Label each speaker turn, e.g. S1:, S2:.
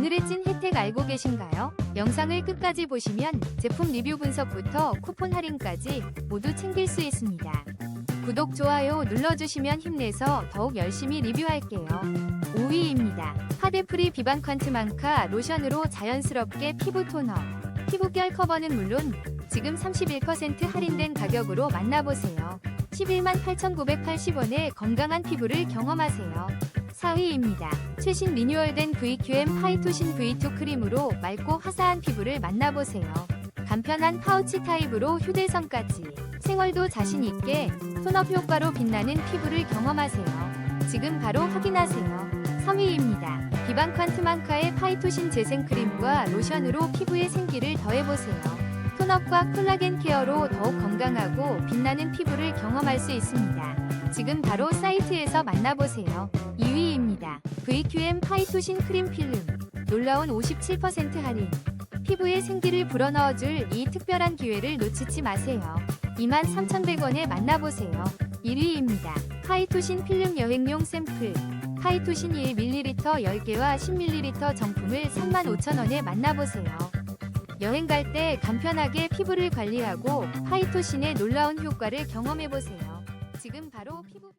S1: 오늘의 찐 혜택 알고 계신가요? 영상을 끝까지 보시면 제품 리뷰 분석부터 쿠폰 할인까지 모두 챙길 수 있습니다. 구독, 좋아요 눌러주시면 힘내서 더욱 열심히 리뷰할게요. 5위입니다. 하데프리 비반 퀀트만카 로션으로 자연스럽게 피부 토너. 피부결 커버는 물론 지금 31% 할인된 가격으로 만나보세요. 11만 8,980원의 건강한 피부를 경험하세요. 4위입니다. 최신 리뉴얼된 VQM 파이토신 V2 크림으로 맑고 화사한 피부를 만나보세요. 간편한 파우치 타입으로 휴대성까지 생활도 자신 있게 톤업 효과로 빛나는 피부를 경험하세요. 지금 바로 확인하세요. 3위입니다. 비반 퀀트만카의 파이토신 재생 크림과 로션으로 피부에 생기를 더해보세요. 톤업과 콜라겐 케어로 더욱 건강하고 빛나는 피부를 경험할 수 있습니다. 지금 바로 사이트에서 만나보세요. 2위입니다. VQM 파이토신 크림 필름. 놀라운 57% 할인. 피부에 생기를 불어넣어줄 이 특별한 기회를 놓치지 마세요. 23,100원에 만나보세요. 1위입니다. 파이토신 필름 여행용 샘플. 파이토신 1ml 10개와 10ml 정품을 35,000원에 만나보세요. 여행 갈 때 간편하게 피부를 관리하고 파이토신의 놀라운 효과를 경험해보세요. 지금 바로 피부